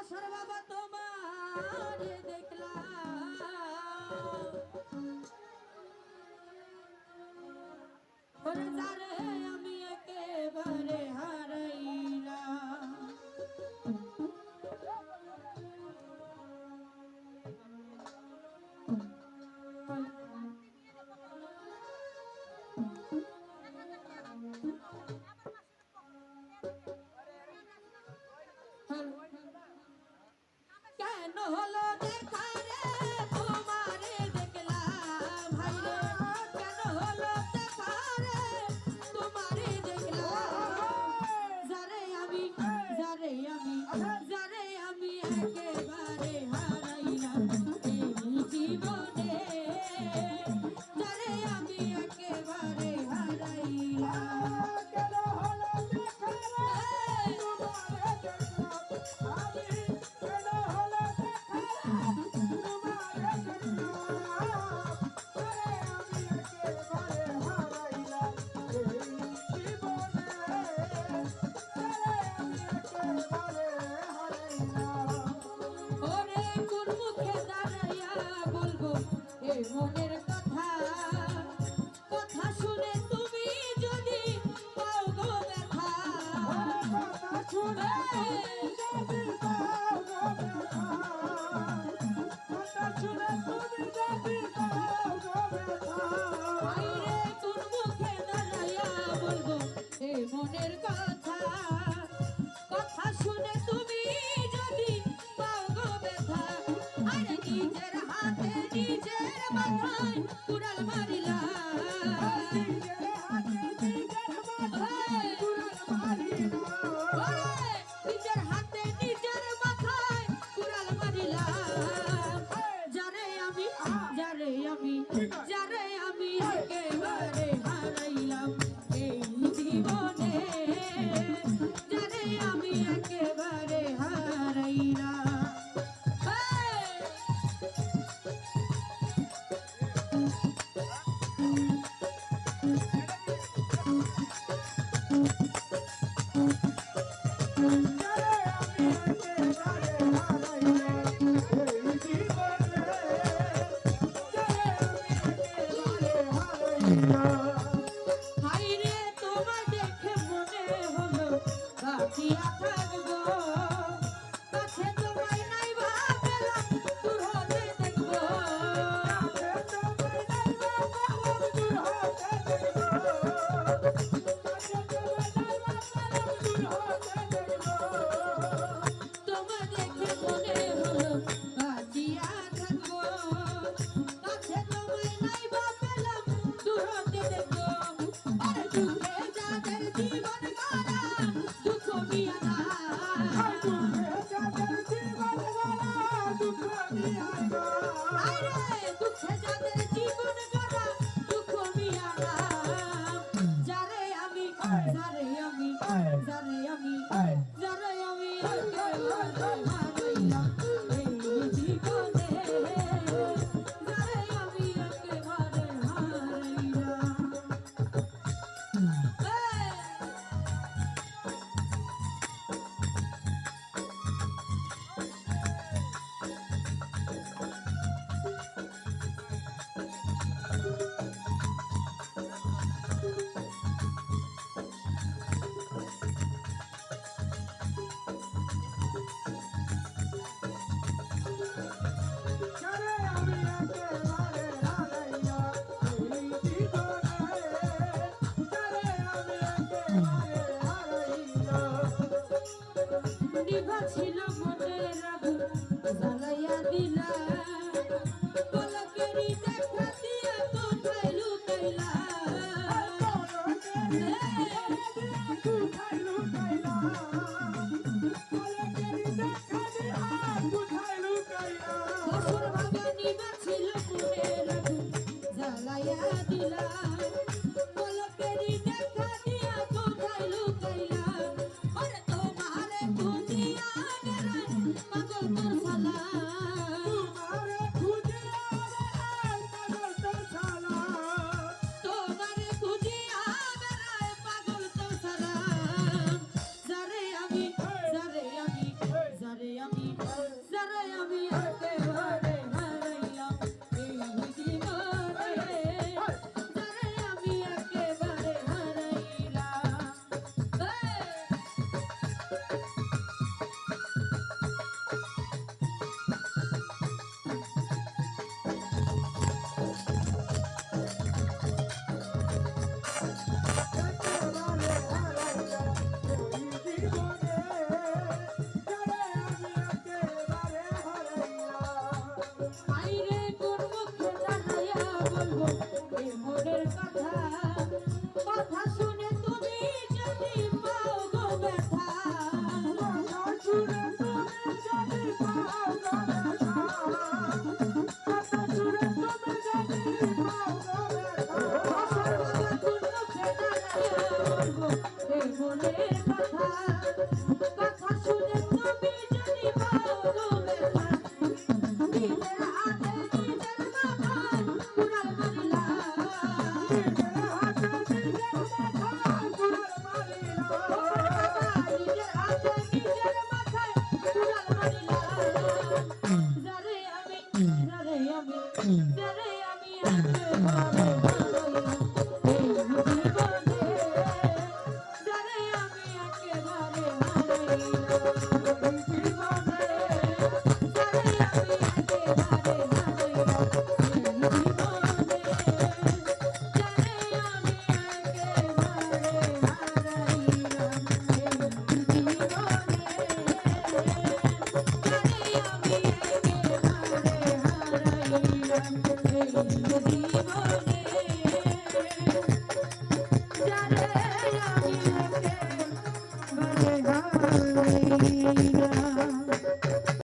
ভালোবাসার বাবা তোমার দেখলাম তারে আমি একেবারে হারাইলাম Thank you. la la la We know. the earth. মনের কথা